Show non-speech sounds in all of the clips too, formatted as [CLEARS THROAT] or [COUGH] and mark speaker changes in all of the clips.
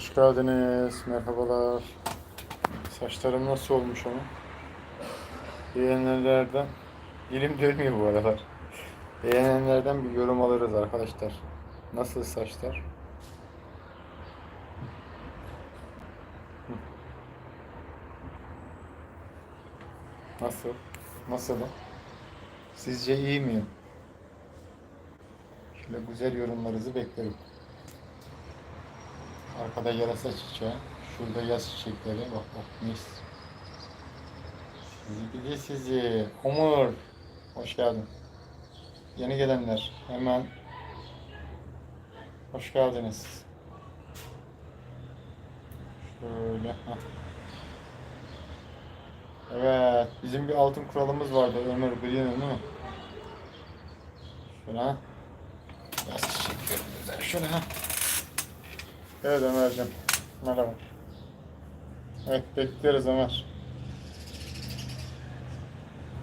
Speaker 1: Hoş geldiniz. Merhabalar. Saçlarım nasıl olmuş ama? Beğenenlerden dilim dönmüyor bu aralar. Beğenenlerden bir yorum alırız arkadaşlar. Nasıl saçlar? Nasıl? Nasıl? Sizce iyi miyim? Şöyle güzel yorumlarınızı beklerim. Arkada yarasa çiçeği. Şurada yaz çiçekleri. Bak bak mis. Sizi bilir sizi. Umur. Hoş geldin. Yeni gelenler. Hemen. Hoş geldiniz. Şöyle. heh. Evet. Bizim bir altın kuralımız vardı. Ömer biliyorsun değil mi? Şöyle. Yaz çiçekleri güzel. Şöyle. ha. Evet Ömer'cim. Merhaba. Evet bekliyoruz Ömer.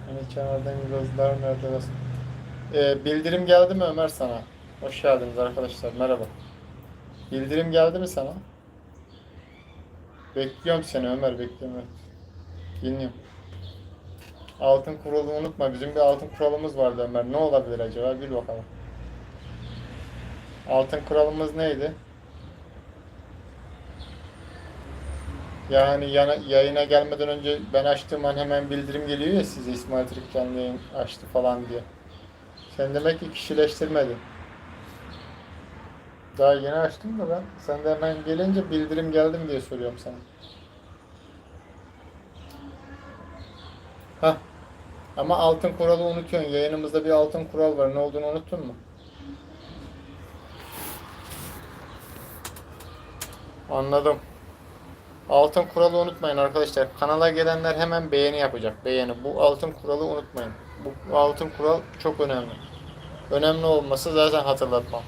Speaker 1: Beni çağırdın gözler nerede nasıl? Ee, bildirim geldi mi Ömer sana? Hoş geldiniz arkadaşlar. Merhaba. Bildirim geldi mi sana? Bekliyorum seni Ömer bekliyorum. Evet. Dinliyorum. Altın kuralı unutma. Bizim bir altın kuralımız vardı Ömer. Ne olabilir acaba? Bil bakalım. Altın kuralımız neydi? Yani yana, yayına gelmeden önce ben açtığım an hemen bildirim geliyor ya size İsmail Türk canlı yayın açtı falan diye. Sen demek ki kişileştirmedin. Daha yeni açtım da ben. Sen de hemen gelince bildirim geldim diye soruyorum sana. Hah. Ama altın kuralı unutuyorsun. Yayınımızda bir altın kural var. Ne olduğunu unuttun mu? Anladım. Altın kuralı unutmayın arkadaşlar. Kanala gelenler hemen beğeni yapacak. Beğeni. Bu altın kuralı unutmayın. Bu altın kural çok önemli. Önemli olması zaten hatırlatmam.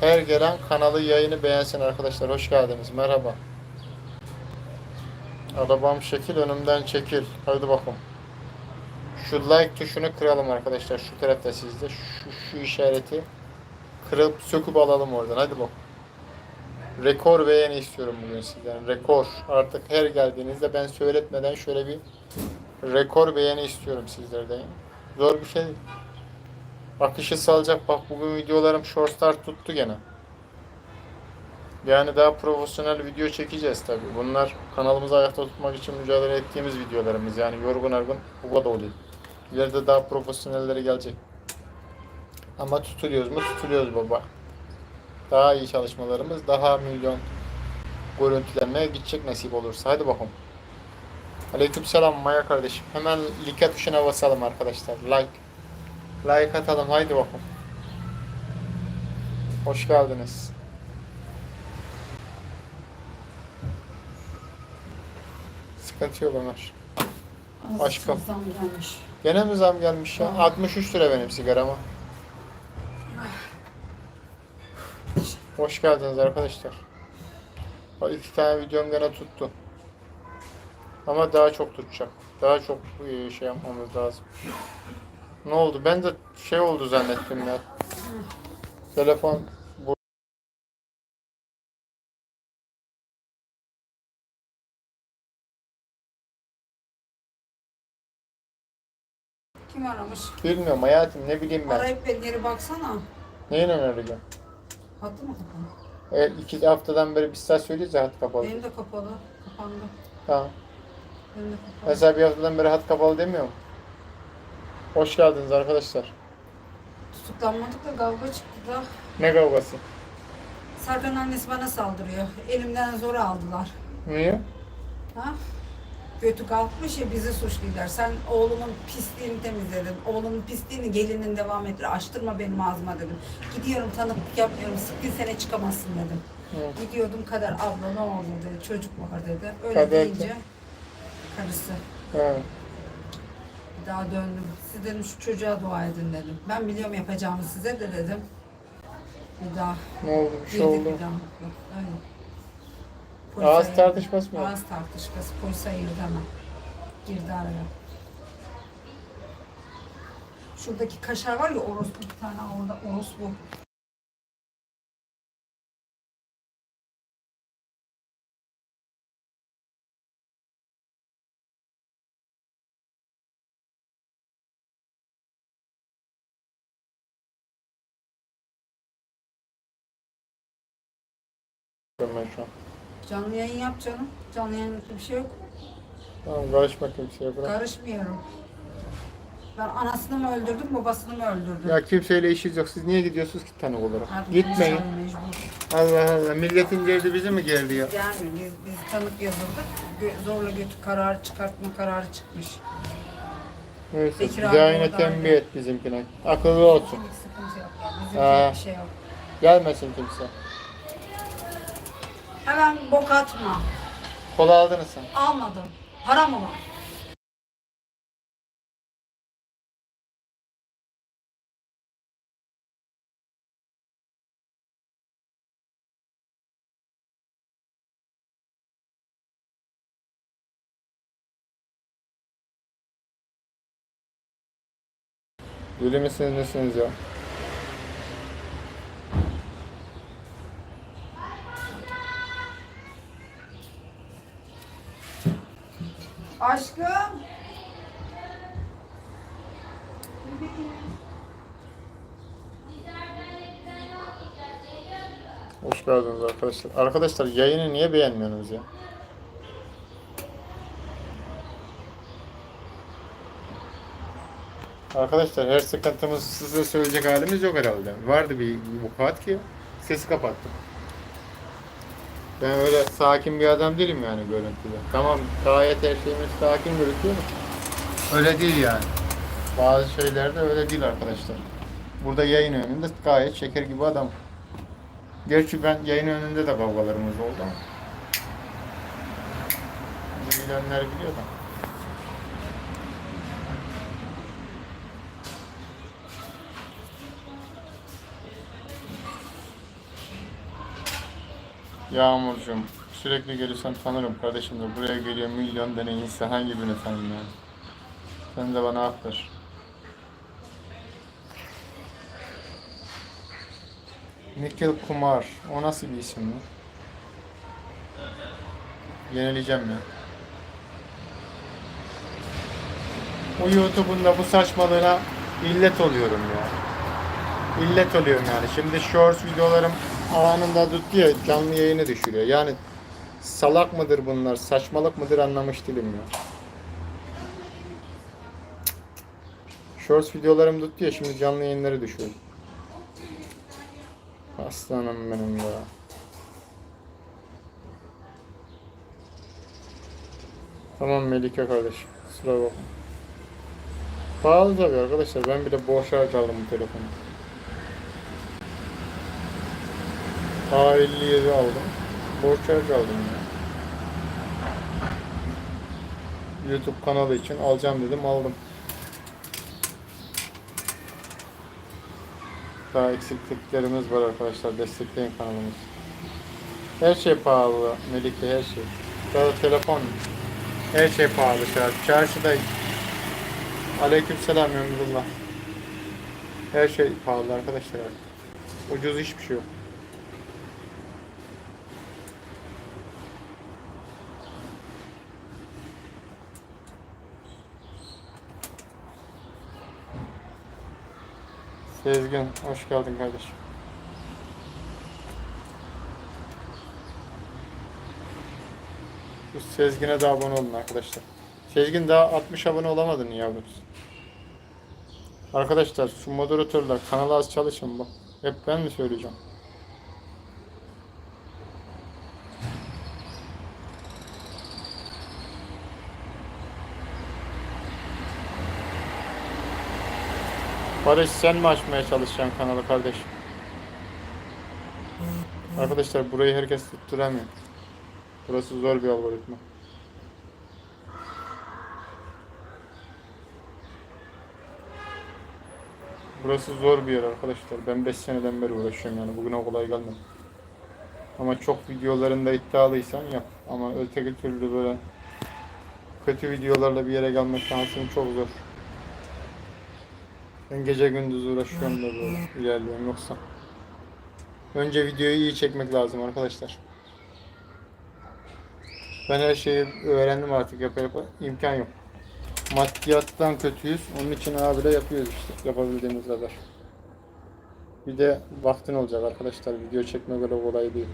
Speaker 1: Her gelen kanalı yayını beğensin arkadaşlar. Hoş geldiniz. Merhaba. Arabam şekil önümden çekil. Hadi bakalım. Şu like tuşunu kıralım arkadaşlar. Şu tarafta sizde. Şu, şu işareti kırıp söküp alalım oradan. Hadi bakalım. Rekor beğeni istiyorum bugün sizden. Rekor. Artık her geldiğinizde ben söyletmeden şöyle bir rekor beğeni istiyorum sizlerden. Zor bir şey. Akışı salacak. Bak bugün videolarım shortslar tuttu gene. Yani daha profesyonel video çekeceğiz tabi. Bunlar kanalımızı ayakta tutmak için mücadele ettiğimiz videolarımız. Yani yorgun argın bu kadar oluyor. İleride daha profesyonelleri gelecek. Ama tutuluyoruz mu? Tutuluyoruz baba. Daha iyi çalışmalarımız daha milyon görüntülenmeye gidecek nasip olursa. Hadi bakalım. Aleykümselam Maya kardeşim. Hemen like tuşuna basalım arkadaşlar. Like. Like atalım. Haydi bakalım. Hoş geldiniz. Sıkıntı yok Ömer.
Speaker 2: Gelmiş.
Speaker 1: Gene mi zam gelmiş ya? 63 lira benim sigarama. Hoş geldiniz arkadaşlar. Bak iki tane videom gene tuttu. Ama daha çok tutacak. Daha çok e, şey yapmamız lazım. Ne oldu? Ben de şey oldu zannettim ya. Telefon bu
Speaker 2: Kim aramış?
Speaker 1: bilmiyorum hayatım ne bileyim ben.
Speaker 2: Arayıp ben geri baksana.
Speaker 1: Neyin önereceğim?
Speaker 2: Hattı mı kapalı?
Speaker 1: Evet iki haftadan beri bir saat söylüyoruz ya hat kapalı.
Speaker 2: Benim de kapalı. Kapandı.
Speaker 1: Tamam.
Speaker 2: Benim de kapalı.
Speaker 1: Mesela bir haftadan beri hat kapalı demiyor mu? Hoş geldiniz arkadaşlar.
Speaker 2: Tutuklanmadık da kavga çıktı da.
Speaker 1: Ne kavgası?
Speaker 2: Serkan annesi bana saldırıyor. Elimden zor aldılar.
Speaker 1: Niye?
Speaker 2: Ha? Götü kalkmış ya bizi suçluyorlar. Sen oğlumun pisliğini temizledin. Oğlumun pisliğini gelinin devam ettir. Açtırma benim ağzıma dedim. Gidiyorum tanıklık yapmıyorum. Sıkkın sene çıkamazsın dedim.
Speaker 1: Hı.
Speaker 2: Gidiyordum Kader abla ne oldu dedi. Çocuk var dedi. Öyle
Speaker 1: Kader
Speaker 2: deyince
Speaker 1: kim?
Speaker 2: karısı.
Speaker 1: Ha.
Speaker 2: Bir daha döndüm. Siz dedim şu çocuğa dua edin dedim. Ben biliyorum yapacağımı size de dedim. Bir daha
Speaker 1: Ne oldu? Bir şey oldu.
Speaker 2: bir daha. Yok, Polis
Speaker 1: Ağız
Speaker 2: ayırdı.
Speaker 1: tartışması mı?
Speaker 2: Ağız tartışması. Polis ayırdı ama. Girdi araya. Şuradaki kaşar var ya orospu bir tane orada orospu.
Speaker 1: Ben şu an.
Speaker 2: Canlı yayın yap canım. Canlı yayınlık bir şey yok.
Speaker 1: Tamam karışma kimseye bırak.
Speaker 2: Karışmıyorum. Ben anasını mı öldürdüm, babasını mı öldürdüm?
Speaker 1: Ya kimseyle işiniz yok. Siz niye gidiyorsunuz ki tanık olarak?
Speaker 2: Artık
Speaker 1: Gitmeyin.
Speaker 2: mecbur.
Speaker 1: Allah Allah. Milletin derdi bizi mi geldi ya?
Speaker 2: Yani biz, biz tanık yazıldık. Gö- zorla götü kararı çıkartma kararı çıkmış.
Speaker 1: Neyse.
Speaker 2: Bekir abi
Speaker 1: daha yine
Speaker 2: oradaydı.
Speaker 1: tembih et bizimkine. Akıllı olsun.
Speaker 2: Şimdilik sıkıntı yok yani. Bizim bir şey yok.
Speaker 1: Gelmesin kimse.
Speaker 2: Hemen bok atma.
Speaker 1: Kola aldınız sen.
Speaker 2: Almadım. Param olan.
Speaker 1: Deli misiniz nesiniz ya?
Speaker 2: Aşkım.
Speaker 1: Hoş geldiniz arkadaşlar. Arkadaşlar yayını niye beğenmiyorsunuz ya? Arkadaşlar her sıkıntımız size söyleyecek halimiz yok herhalde. Vardı bir vukuat ki sesi kapattım. Ben öyle sakin bir adam değilim yani görüntüde. Tamam gayet her şeyimiz sakin gözüküyor? Öyle değil yani. Bazı şeylerde öyle değil arkadaşlar. Burada yayın önünde gayet şeker gibi adam. Gerçi ben yayın önünde de kavgalarımız oldu ama. Bilenler biliyor da. Yağmurcuğum sürekli gelirsen tanırım kardeşim de buraya geliyor milyon tane insan hangi birini tanıyayım yani. Sen de bana hak ver. Kumar. O nasıl bir isim mi? Yenileceğim ya. Bu YouTube'un da bu saçmalığına illet oluyorum ya. İllet oluyorum yani. Şimdi shorts videolarım anında tuttu ya canlı yayını düşürüyor. Yani salak mıdır bunlar, saçmalık mıdır anlamış değilim ya. Shorts videolarım tuttu ya şimdi canlı yayınları düşüyor. Aslanım benim ya. Tamam Melike kardeşim. Kusura bakma. Pahalı tabii arkadaşlar. Ben bile boş harç aldım bu telefonu. A57 aldım. Borç harç aldım ya. YouTube kanalı için alacağım dedim aldım. Daha eksikliklerimiz var arkadaşlar. Destekleyin kanalımızı. Her şey pahalı Melike her şey. Daha telefon her şey pahalı şu an. Çarşıda Aleykümselam Emrullah. Her şey pahalı arkadaşlar. Ucuz hiçbir şey yok. Sezgin, hoş geldin kardeşim. Bu Sezgin'e de abone olun arkadaşlar. Sezgin daha 60 abone olamadın yavrumuz. Arkadaşlar şu moderatörler kanala az çalışın bak. Hep ben mi söyleyeceğim? Barış sen mi açmaya çalışacaksın kanalı kardeş? Arkadaşlar burayı herkes tutturamıyor. Burası zor bir algoritma. Burası zor bir yer arkadaşlar. Ben 5 seneden beri uğraşıyorum yani. Bugüne kolay gelmedi. Ama çok videolarında iddialıysan yap. Ama öteki türlü böyle kötü videolarla bir yere gelmek şansın çok zor. Ben gece gündüz uğraşıyorum da böyle ilerliyorum yoksa. Önce videoyu iyi çekmek lazım arkadaşlar. Ben her şeyi öğrendim artık yapa yapa imkan yok. Maddiyattan kötüyüz. Onun için abiyle yapıyoruz işte yapabildiğimiz kadar. Bir de vaktin olacak arkadaşlar. Video çekmek öyle kolay değil.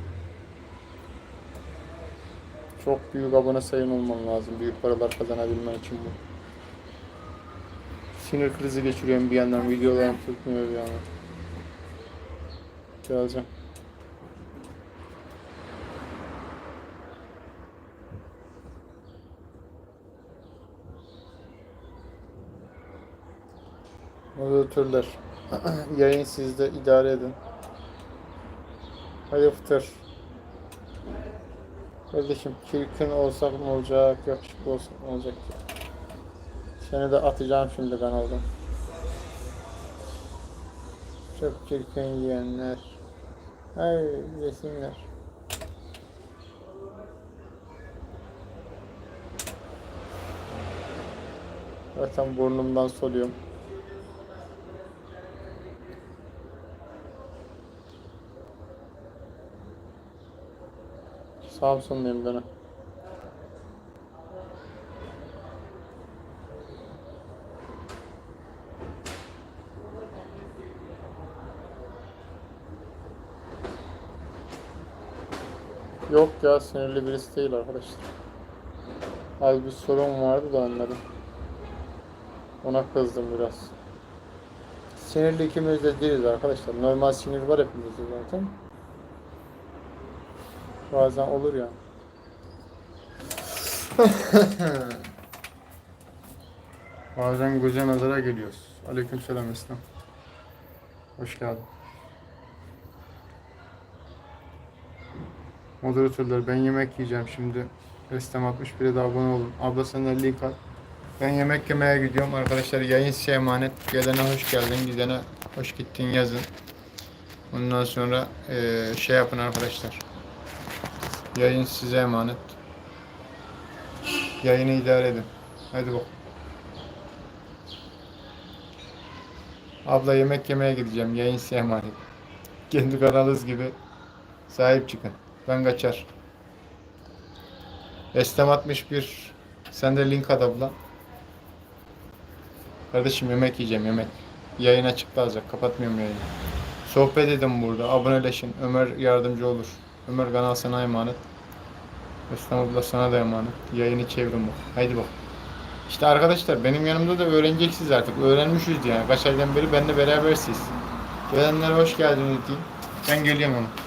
Speaker 1: Çok büyük abone sayın olman lazım. Büyük paralar kazanabilmen için bu. Sinir krizi geçiriyorum bir yandan. Videolarım tutmuyor bir yandan. Geleceğim. Moderatörler. [CLEARS THROAT] Yayın sizde idare edin. Hadi fıtır. Kardeşim çirkin olsak ne olacak, yakışıklı olsak ne olacak? Seni de atacağım şimdi kanaldan. Çok çirkin yiyenler. Ay yesinler. Zaten burnumdan soluyorum. Samsunluyum ben. Yok ya sinirli birisi değil arkadaşlar. Az bir sorun vardı da onların. Ona kızdım biraz. Sinirli ikimiz de değiliz arkadaşlar. Normal sinir var hepimizde zaten. Bazen olur ya. [LAUGHS] Bazen göze nazara geliyoruz. Aleykümselam Eslem. Hoş geldin. Moderatörler ben yemek yiyeceğim şimdi. Eslem 61'e de abone olun. Abla sen de link at. Ben yemek yemeye gidiyorum arkadaşlar. Yayın size emanet. Gelene hoş geldin, gidene hoş gittin yazın. Ondan sonra eee, şey yapın arkadaşlar. Yayın size emanet. Yayını idare edin. Hadi bak. Abla yemek yemeye gideceğim. Yayın size emanet. Kendi kanalınız gibi sahip çıkın. Ben kaçar. Estem 61. Sen de link at abla. Kardeşim yemek yiyeceğim yemek. Yayın açık kalacak. Kapatmıyorum yayını. Sohbet edin burada. Aboneleşin. Ömer yardımcı olur. Ömer kanal sana emanet. Estem abla sana da emanet. Yayını çevirin bak. Haydi bak. İşte arkadaşlar benim yanımda da öğreneceksiniz artık. Öğrenmişiz yani. Kaç aydan beri benimle berabersiniz. Gelenlere hoş geldiniz diyeyim. Ben geliyorum ama.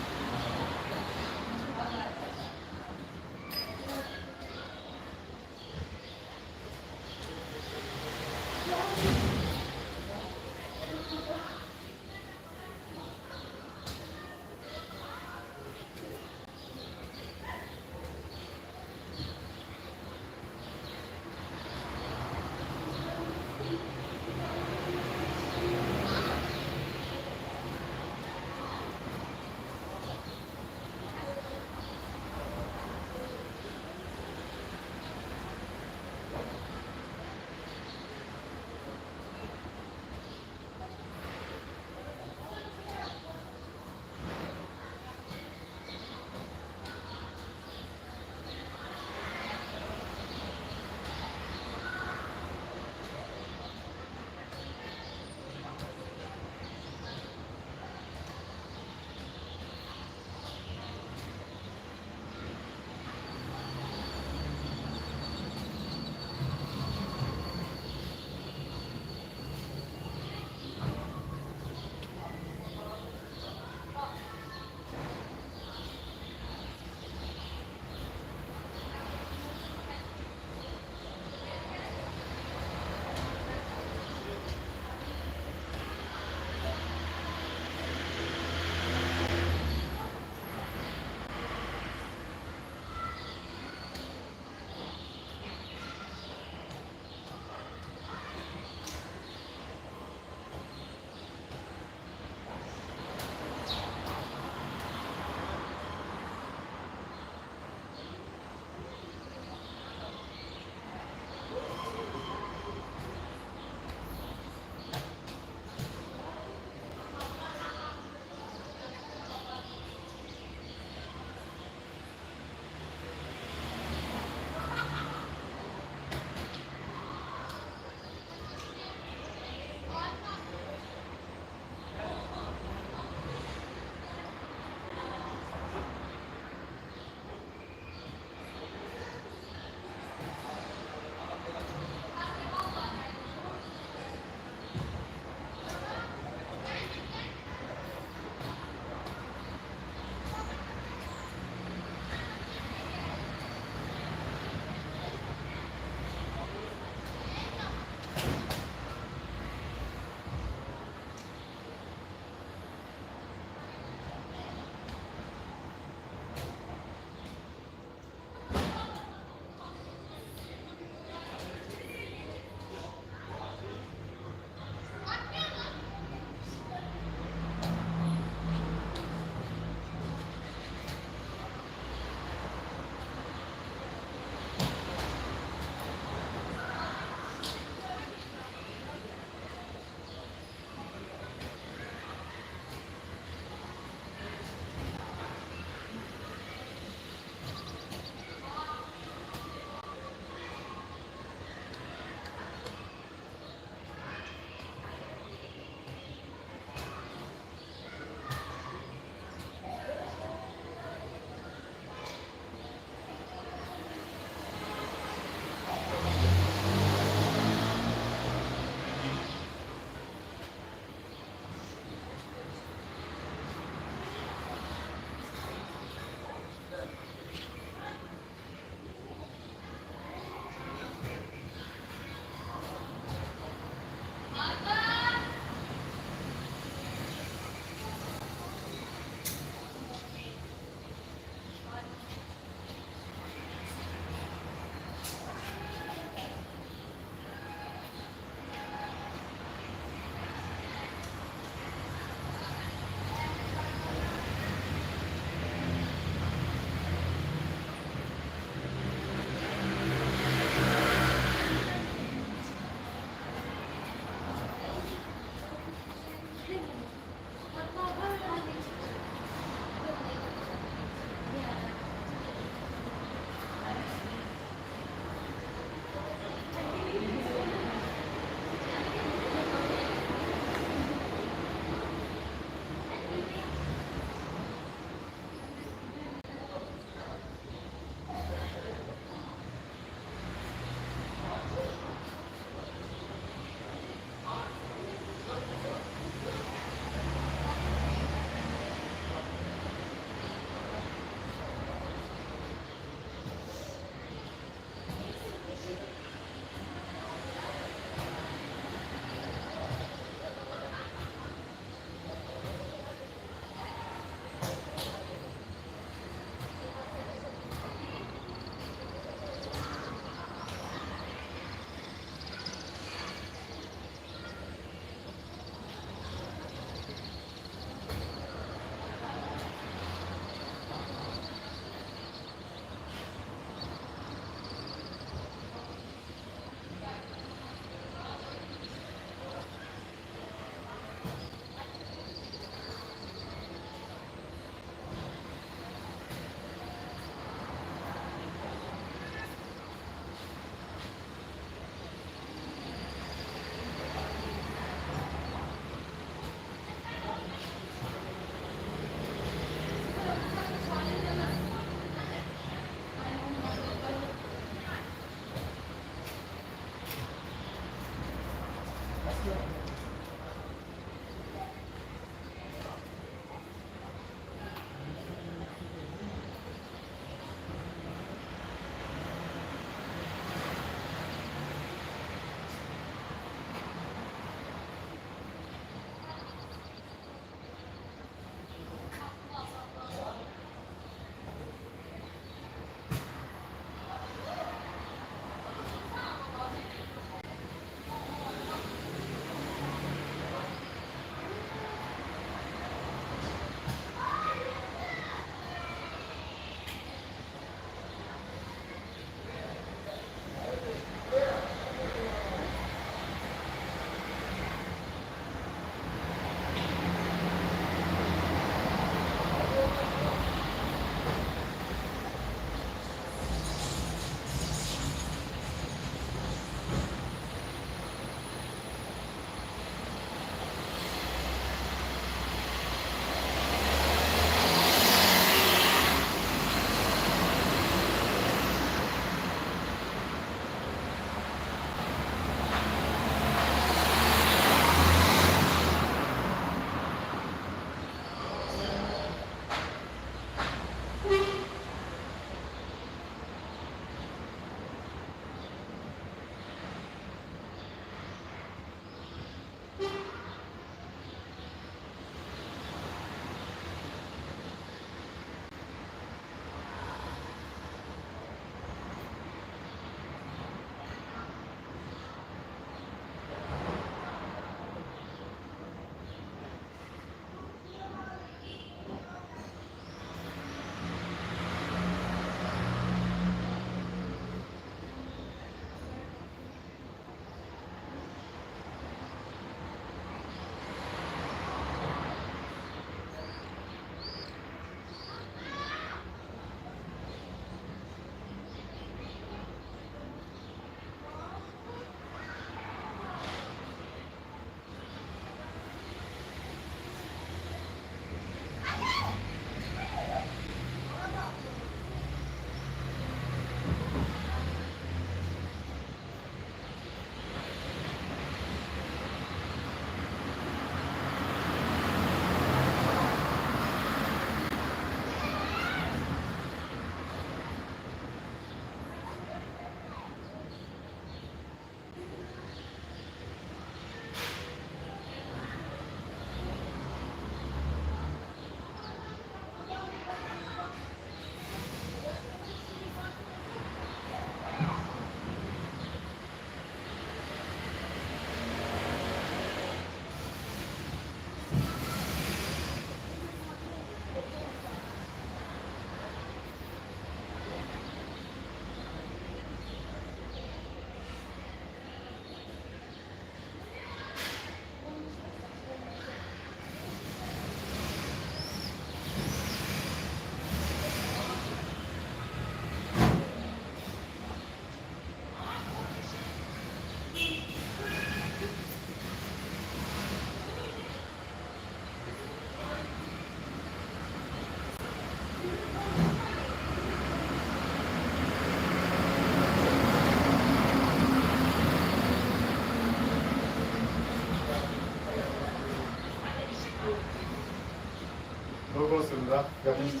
Speaker 1: Yapıştır.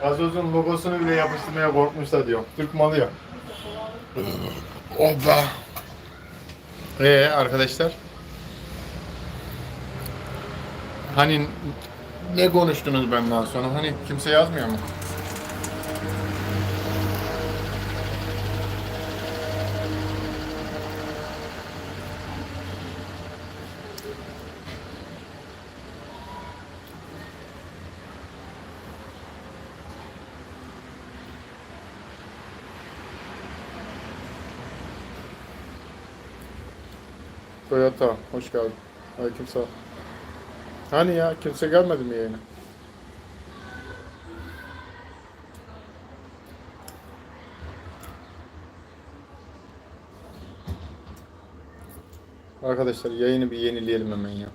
Speaker 1: Gazozun logosunu bile yapıştırmaya korkmuş da diyor. Türk malı ya. [CLEARS THROAT] Oba. Ee arkadaşlar. Hani ne konuştunuz benden sonra? Hani kimse yazmıyor mu? Toyota, hoş geldin. Aleyküm selam. Hani ya, kimse gelmedi mi yayına? Arkadaşlar yayını bir yenileyelim hemen ya.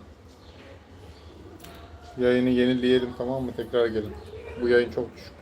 Speaker 1: Yayını yenileyelim tamam mı? Tekrar gelin. Bu yayın çok düşük.